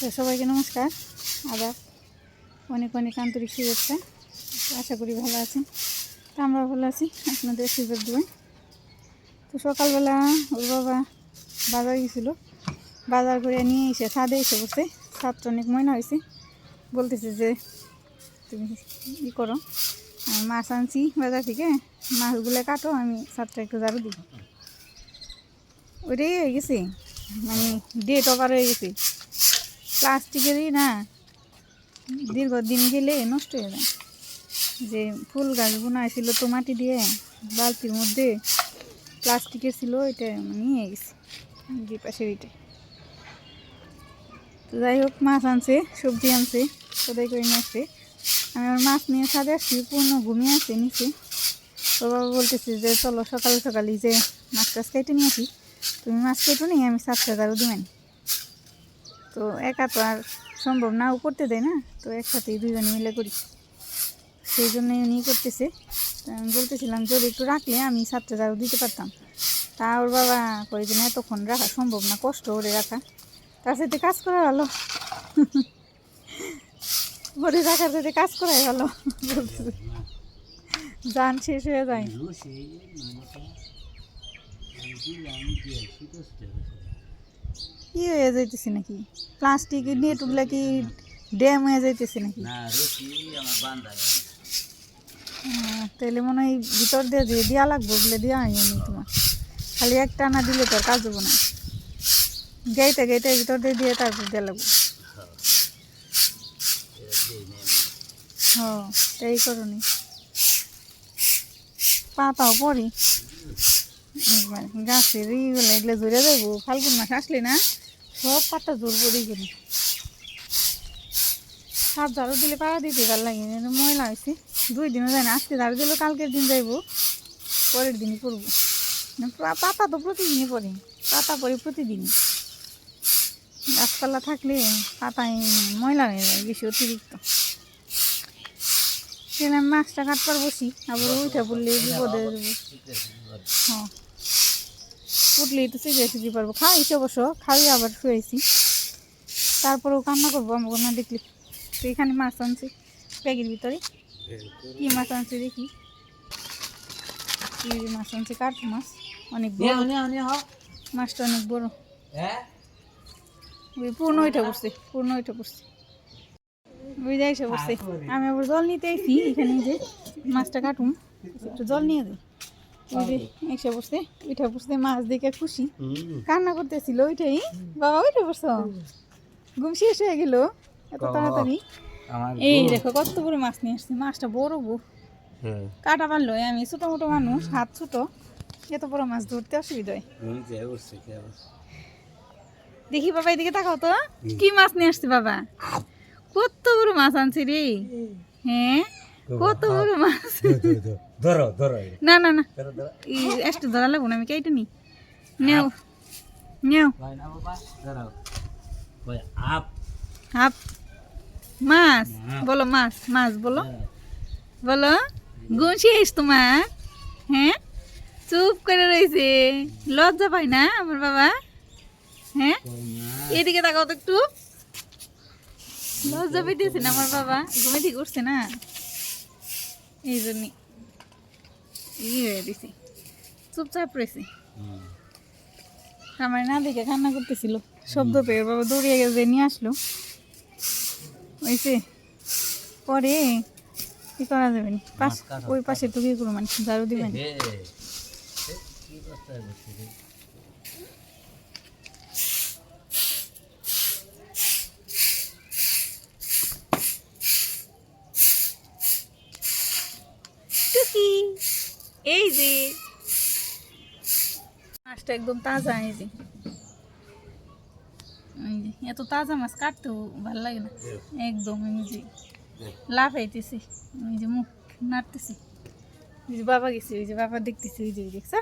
তো সবাইকে নমস্কার। আবার অনেক অনেক আন্তরিক শুভেচ্ছা। আশা করি ভালো আছেন। তো আমরা ভালো আছি। আপনাদের সুযোগ দেবেন। তো সকালবেলা ওর বাবা বাজার গেছিল। বাজার করে নিয়ে এসে ছাদে এসে বসে। ছাদটা অনেক ময়না হয়েছে। বলতেছে যে, তুমি ই করো। মাছ আনছি বাজার থেকে। মাছগুলো কাটো, আমি ছাদটা একটু ঝাড়ু দিই। ওইটাই হয়ে গেছে। মানে ডেট ওভার হয়ে গেছে। প্লাস্টিকেরই না। দীর্ঘদিন গেলে নষ্ট হয়ে যায়। যে ফুল গাছ বোনা ছিল তো মাটি দিয়ে, বালতির মধ্যে প্লাস্টিকের ছিল এটা নিয়ে গেছে, যে পাশের এটা তো যাই হোক, মাছ আনছে, সবজি আনছে, সদাই করে নিয়ে আসছে। আমি আমার মাছ নিয়ে সাথে আসছি, পূর্ণ ঘুমিয়ে আছে নিচে। তো বাবা বলতেছে যে, চলো সকাল সকালে যে মাছ টাছ কেটে নিয়ে আসি। তুমি মাছ কেটো নি আমি সাত হাজারও দিবেন। তো একা তো আর সম্ভব না, ও করতে দেয় না, তো একসাথেই দুজনে মিলে করি। সেই জন্যই উনি করতেছে। আমি বলতেছিলাম, যদি একটু রাখলে আমি সাত হাজারও দিতে পারতাম। তা ওর বাবা কয়ে যে এতক্ষণ রাখা সম্ভব না, কষ্ট করে রাখা। তার সাথে কাজ করা ভালো ভরে রাখার সাথে কাজ করাই ভালো। যান, শেষ হয়ে যায়। কি হয়ে যাইতেছে নাকি? প্লাস্টিক নেটগুলা কি ড্যাম হয়ে যাইতেছে নাকি? না হ্যাঁ, তাহলে মনে হয় ভিতর দিয়ে দিয়ে দেওয়া লাগবে বলে দেওয়া হয়নি তোমার। খালি একটা না দিলে তো আর কাজ হব না। গাইতে গাইতে ভিতর দিয়ে দিয়ে তারপর দেওয়া লাগবে। হ্যাঁ তাই করনি পাতাও পরি। গাছের ইগুলো এগুলো জুড়ে যাব ফাল্গুন মাস আসলে না সব পাতা জোর পড়ে গেল সাপ ঝাড়ু দিলে পাড়া দিতে ভালো লাগে ময়লা হয়েছে দুই দিনও যায় না আজকে ঝাড়ু দিলেও কালকের দিন যাইবো পরের দিনই করব পাতা তো প্রতিদিনই পরে পাতা পরে প্রতিদিনই গাছপালা থাকলে পাতায় ময়লা হয়ে যায় বেশি অতিরিক্ত। মাছটা কাটবার বসি আবার উঠে পড়লে বিপদে হ্যাঁ। উঠলেই তো সিজে সিজি পারব। খাইছি অবশ্য খাই আবার শুয়েছি। তারপরেও কান্না করব আমাকে না দেখলে। তো এখানে মাছ আনছি ব্যাগের ভিতরে। কি মাছ আনছি দেখি। কি মাছ আনছি কার্পু মাছ। অনেক বড়। মাছটা অনেক বড়। ওই পূর্ণ ওইটা পড়ছে পূর্ণ ওইটা পড়ছে। ওই যাই সে পড়ছে। আমি আবার জল নিতে আইছি এখানে যে মাছটা কাটুম। একটু জল নিয়ে যে এসে পড়ছে ওইটা পড়ছে মাছ দেখে খুশি। কান্না করতেছিল ওইটাই বাবা ওইটা ঘুম শেষ হয়ে গেল এত তাড়াতাড়ি। এই দেখো কত বড় মাছ নিয়ে আসছে মাছটা বড় বউ। হ্যাঁ। কাটা পারল আমি ছোটো মোটো মানুষ হাত ছোট। এত বড় মাছ ধরতে অসুবিধা হয়? দেখি বাবা এদিকে তাকাও তো। কি মাছ নিয়ে আসছে বাবা? কত বড় মাছ আনছে রে। হ্যাঁ কত বড় মাছ। ধরো ধরো না না না। একটু ধরা লাগবো না আমি কেটে নি নেও নেও। ভাই আপ। মাছ বলো মাছ মাছ বলো। বলো গুণ শেষ তোমার। হ্যাঁ? চুপ করে রয়েছে লজ্জা পাই না আমার বাবা। হ্যাঁ? এদিকে তাকাও তো একটু। লজ্জা পেতেছে না আমার বাবা। ঘুমে থেকে উঠছে না। এই জন্য। ই হয়ে দিছে চুপচাপ রয়েছে আমার না দেখে কান্না করতেছিল শব্দ পেয়ে বাবা দৌড়িয়ে গেছে নিয়ে আসলো। ওইসে পরে কি করা যাবে? না পাশ ওই পাশে তো কি করব মানে ঝাড়ু দিবেন এ, এ, কি অবস্থায় বসে রে? টুকি এই যে। মাছটা একদম তাজা এই যে। এত তাজা মাছ কাটতেও ভালো লাগে না। একদম এই যে। লাফাইতেছে ওই যে মুখ নাড়তেছে। ওই যে বাবা গেছে ওই যে বাবা দেখতেছে ওই যে দেখছ?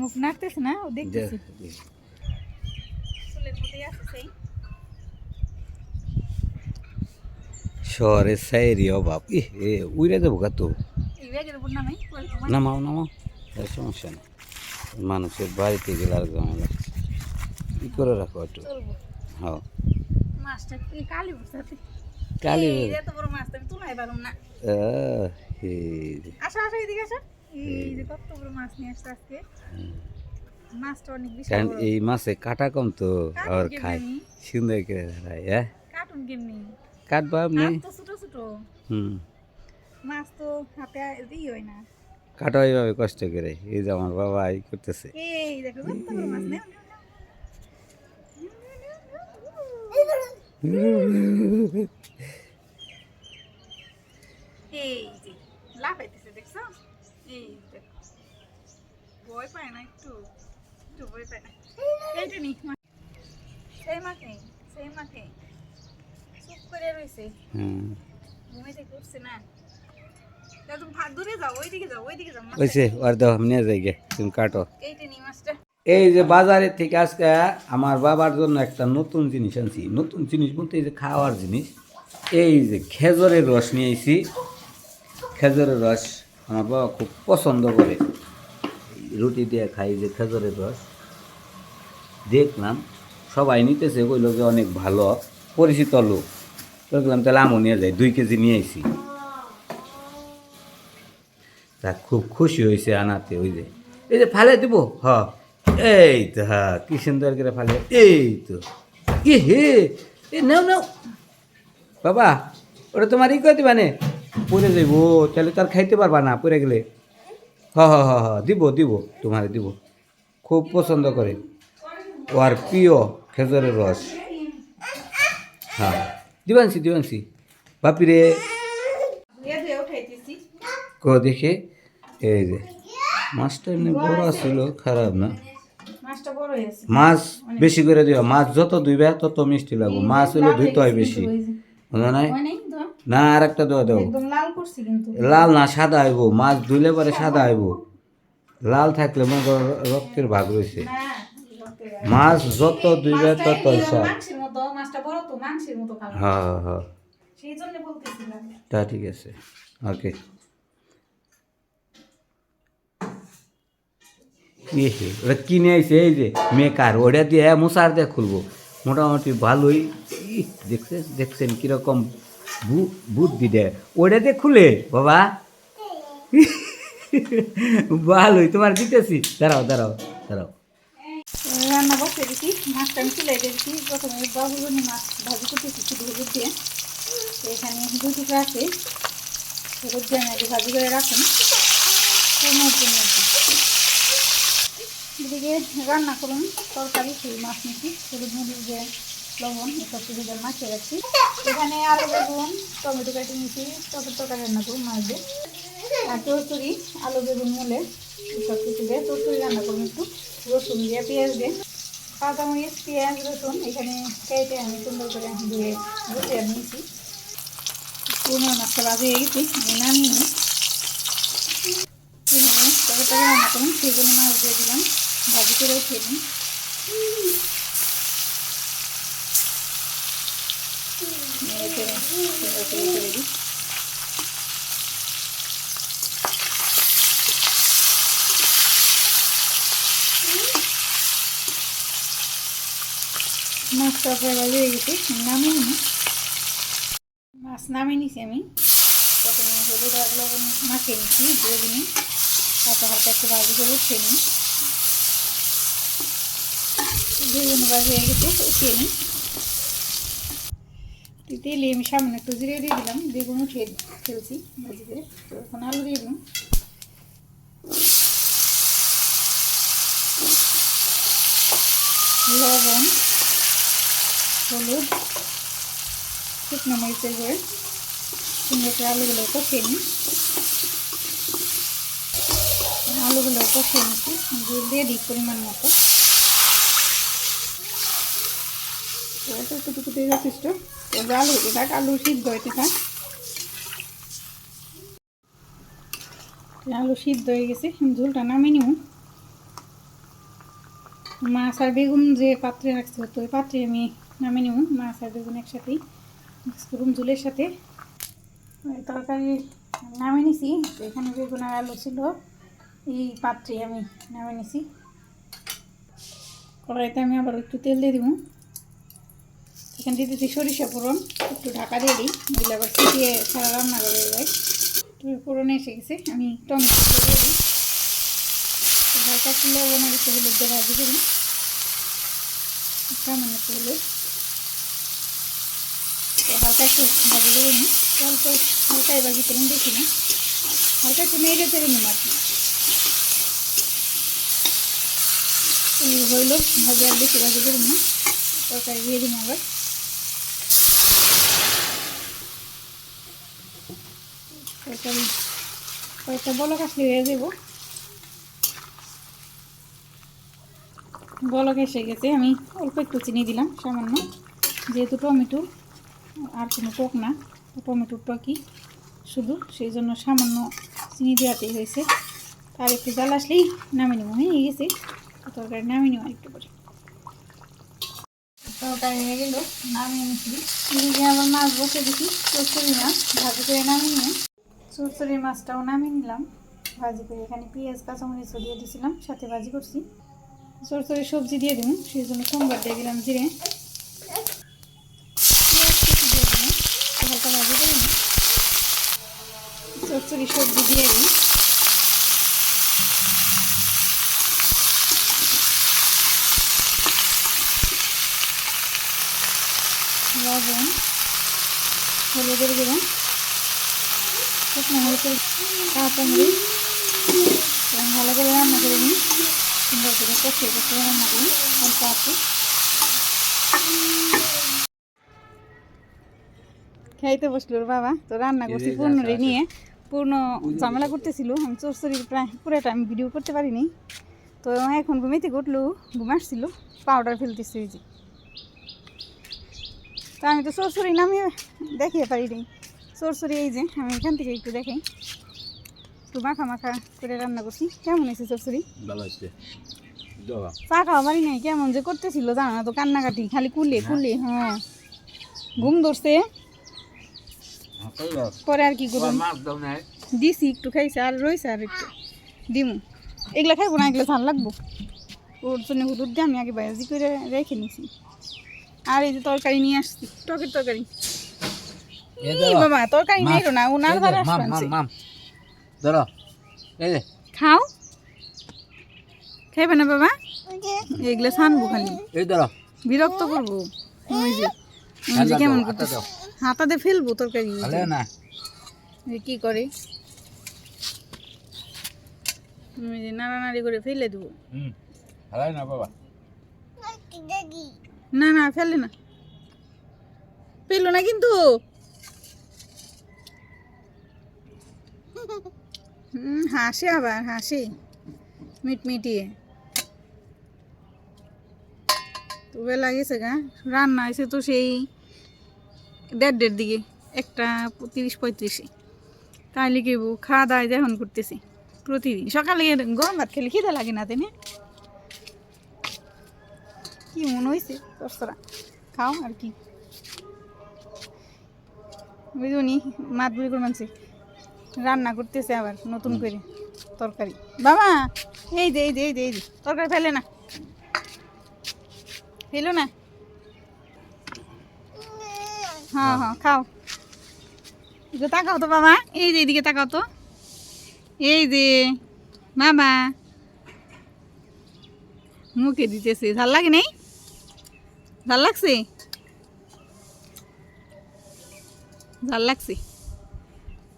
মুখ নাড়তেছে না ও দেখতেছে। দেখ, দেখ। চুলের মধ্যেই আছে সেই শহরের সাইরি অভাব ই উইরে নামাই পরে তোমার নামাও নামাও সমস্যা নেই মানুষের বাড়িতে গেলে আর ঝামেলা কি করে রাখো একটু হ্যাঁ কালি তো কারণ এই মাছে কাটা কম তো আর খায় সুন্দর করে হ্যাঁ কাটবা আপনি? ছোট ছোট। হুম। মাছ তো হাতে ই হয় না। কাটা এইভাবে কষ্ট করে। এই যে আমার বাবা এই করতেছে। এই দেখো বড় মাছ নেও। এই যে লাফাইতেছে দেখছ? এই দেখো। ভয় পায় না একটু? একটু ভয় পায় না। এইটা নি সেই মাকে সেই মাকে করে হুম। ঘুমাইতে করছে না। এই যে বাজারে থেকে আজকে আমার বাবার জন্য একটা নতুন জিনিস আনছি। নতুন জিনিস বলতে এই যে খাওয়ার জিনিস এই যে খেজুরের রস নিয়ে আইছি। খেজুরের রস আমার বাবা খুব পছন্দ করে। রুটি দিয়ে খাই যে খেজুরের রস। দেখলাম সবাই নিতেছে কইলো যে অনেক ভালো পরিচিত লোক। তাহলে আমও নিয়ে দুই কেজি নিয়ে আইছি। তা খুব খুশি হয়েছে আনাতে, ওই যে। এই যে ফালে দিব? হ। এই তো হ্যাঁ কি সুন্দর করে ফালে। এই তো। কি হে, এ নাও নাও। বাবা, ওটা তোমার ই করে দিবা নে? পরে যাইব, তাহলে তার খাইতে পারবা না পরে গেলে। হ হ হ হ, দিব দিব, তোমারে দিব। খুব পছন্দ করে। ও আর প্রিয় খেজুরের রস। হ্যাঁ। দিবানসি দিবানসি। বাপিরে। কো, দেখে। এই যে, মাছটা এমনি বড় ছিল খারাপ না? মাছ বেশি করে দিবা মাছ যত ধুইবে তত মিষ্টি লাগবে। মাছ হলে ধুইতে হয় বেশি। বুঝো নাই? না আর একটা দেওয়া দেও। একদম লাল না, সাদা আইব মাছ ধুইলে পরে সাদা আইব লাল থাকলে মনে রক্তের ভাগ রয়েছে। মাছ যত ধুইবে তত স্বাদ মাংসের মতো খাবে হ্যাঁ হ্যাঁ। হ্যাঁ সেই জন্য বলতেছিলাম। তা ঠিক আছে। ওকে। কি হে ওটা কিনে আইছে এই যে মেকার ওটা দিয়ে মশার দিয়ে খুলবো। মোটামুটি ভালোই। দেখছেন দেখছেন কীরকম বু- বুদ্ধি দেয়। ওটা দিয়ে খুলে বাবা। ভালোই তোমার দিতেছি। দাঁড়াও দাঁড়াও দাঁড়াও। দিচ্ছি মাছটা আমি তুলে দিচ্ছি প্রথমে বাবুর জন্য মাছ ভাজি করতেছি শুধু হলুদ দিয়ে। তো এখানে দুই টুকরা আছে, হলুদ দিয়ে আমি ভাজি করে রাখুন। এদিকে রান্না করুন, তরকারি, সেই মাছ নিচ্ছি হলুদ, মরিচ দিয়ে, লবণ, এসব সুবিধার মাখিয়ে রাখছি। এখানে আলু, বেগুন, টমেটো কাটি নিচ্ছি টমেটো তরকারি রান্না করুন মাছ দিয়ে। আর চরচুরি আলু, বেগুন মূলে এসব কিছু দিয়ে চরচুরি রান্না করুন একটু। রসুন দিয়ে, পেঁয়াজ দিয়ে। কাঁচামরিচ, পেঁয়াজ, রসুন, এখানে কেটে আমি সুন্দর করে ধুয়ে বসে নিয়েছি। পুরো মশলা বাজে গেছি নামিয়ে এখানে তরকারি রান্না মাছ দিয়ে দিলাম, ভাজি করে উঠিয়ে দিন সুন্দর করে করে দিই। প্রায় ভালো হয়ে গেছে, নামিয়ে নিই মাছ নামিয়ে নিছি আমি। প্রথমে হলুদ আর লবণ মাখিয়ে নিচ্ছি দিয়ে দিন। তারপর হালকা একটু ভাজি করে উঠিয়ে নিই। বেগুন ভাজি হয়ে গেছে, উঠিয়ে নিই। তেলে আমি সামনে একটু জিরে দিয়ে দিলাম বেগুন উঠিয়ে ফেলছি ভাজি করে। এখন আলু দিয়ে দিলাম। লবণ হলুদ, শুকনো মরিচের গুঁড়ো সুন্দর করে আলুগুলো কষিয়ে নিই আলুগুলো কষিয়ে নিচ্ছি জল দিয়ে দিই পরিমাণ মতো। এতটুকু দিয়ে যথেষ্ট। এবার আলু থাক আলু সিদ্ধ হইতে থাক। আলু সিদ্ধ হয়ে গেছে ঝোলটা নামিয়ে নিব। মাছ আর বেগুন যে পাত্রে রাখতে হতো ওই পাত্রে আমি নামিয়ে নেব মাছ আর বেগুন একসাথেই মিক্স করুন সাথে। তরকারি নামিয়ে নিছি তো এখানে বেগুন আর আলু ছিল, এই পাত্রে আমি নামিয়ে নিছি। কড়াইতে আমি আবার একটু তেল দিয়ে দিব। এখানে দিতেছি সরিষা ফোড়ন, একটু ঢাকা দিয়ে দিই দিলে আবার ছিটিয়ে সারা রান্না করে যায়। ফোড়ন এসে গেছে, আমি টমেটো দিয়ে দিই। হালকা একটু লবণ একটু হলুদ দিয়ে ভাজি করি সামান্য একটু হলুদ? হালকা একটু ভাজি করে নিই। অল্প হালকা এবার ভিতরে দেখি না হালকা একটু নেড়ে চেড়ে নিই আর কি হইল ভাজি আর বেশি ভাজি করুন না তরকারি দিয়ে দিন আবার। তরকারি কয়েকটা বলক আসলে হয়ে যাব বলক এসে গেছে। আমি অল্প একটু চিনি দিলাম, সামান্য। যেহেতু টমেটো। আর কোনো টক না, টমেটোর টকই। শুধু সেই জন্য সামান্য চিনি দেওয়াতেই হয়েছে। আর একটু জাল আসলেই নামিয়ে নেব, হয়ে গেছে। তরকারি নামিয়ে নেব একটু করে তরকারি হয়ে গেল, নামিয়ে নিচ্ছি। এদিকে আবার মাছ বসে দিচ্ছি চচ্চড়ি মাছ ভাজি করে নামিয়ে নিয়ে চচ্চড়ি মাছটাও নামিয়ে নিলাম। ভাজি করে এখানে পেঁয়াজ কাঁচামরিচও দিয়ে দিয়েছিলাম সাথে ভাজি করছি। চচ্চড়ি সবজি দিয়ে দিন সেই জন্য সোমবার দিয়ে দিলাম জিরে পেঁয়াজ কুচি দিয়ে দিলাম হালকা ভাজি করে নিই চচ্চড়ি সবজি দিয়ে দিই। লবণ হলুদের গুঁড়ো শুকনো এবং ভালো করে রান্না করে নিই। সুন্দর করে কষিয়ে কষিয়ে রান্না করি অল্প আছে খাইতে বসল বাবা তো রান্না করছি যাচ্ছে। নিয়ে। পূর্ণ ঝামেলা করতেছিল। আমি চোরচুরির প্রায় পুরোটা আমি ভিডিও করতে পারিনি। তো এখন ঘুমিতে উঠল ঘুম আসছিল পাউডার ফেলতেছে ওই যে। তো আমি তো সরসরি নামে দেখিয়ে পারি নি সরসরি এই যে আমি এখান থেকে একটু দেখাই। একটু মাখা মাখা করে রান্না করছি। কেমন হয়েছে সরসরি ভালো চা খাওয়া পারি নাই কেমন যে করতেছিল জানো তো কান্নাকাটি খালি কুলে কুলে হ্যাঁ। ঘুম ধরছে। পরে আর কি নাই দিছি একটু খাইছে আর রয়েছে আর একটু। দিমু। এগুলা খাইবো না এগুলো ভালো লাগবো। ওর জন্য হলুদ দিয়ে আমি আগে বাজি করে রেখে নিছি। আর এই যে তরকারি নিয়ে আসছি টকের তরকারি। বাবা তরকারি নেই না ও নার ধারে খাও। খাইবে না বাবা? এগুলো ছানবো খালি। এই ধরো। বিরক্ত করব। কেমন করতেছে? হাতাতে ফেলব তরকারি না। কি করে? ওই যে নাড়ানাড়ি করে ফেলে দেবো। ভালো না বাবা। না না ফেলে না। পেল না কিন্তু। হাসে আবার হাসে। মিটমিটিয়ে তো বেলা গেছে গা রান্না হয়েছে তো সেই। দেড় দেড় দিকে একটা তিরিশ পঁয়ত্রিশে। তাহলে কি খাওয়া দাওয়া যখন করতেছি প্রতিদিন। সকালে গরম ভাত খেলে খিদে লাগে না তাই কি মনে হয়েছে তোরা খাও আর কি। বুঝুনি মাত বুড়ি করে মানছি। রান্না করতেছে আবার নতুন করে তরকারি। বাবা এই যে এই যে এই যে এই যে তরকারি ফেলে না। ফেলো না। হ্যাঁ হ্যাঁ খাও। তাকাও তো, বাবা। এই যে এইদিকে তাকাও তো। এই যে বাবা মুখে দিতেছে। ভালো লাগে নেই? ভালো লাগছে? ভালো লাগছে?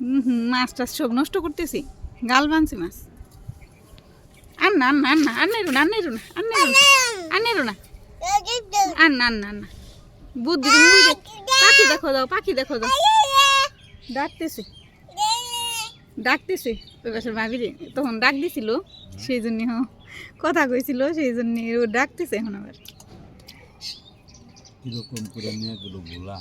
হুম হুম, মাছ টাছ সব নষ্ট করতেছি। গাল বানছে মাছ। আর না না না আর নেরো না আর নেরো না আর নেরো না আর নেরো না। আর না না না বুদ্ধি তুমি পাখি দেখো দাও, পাখি দেখো দাও। ডাকতেছে। ডাকতেছে। ওই পাশের ভাবিরে তখন ডাক দিছিল, সেই জন্য কথা কইছিল, সেই জন্য ও ডাকতেছে এখন আবার। কীরকম করে নিয়ে গেল ভোলা।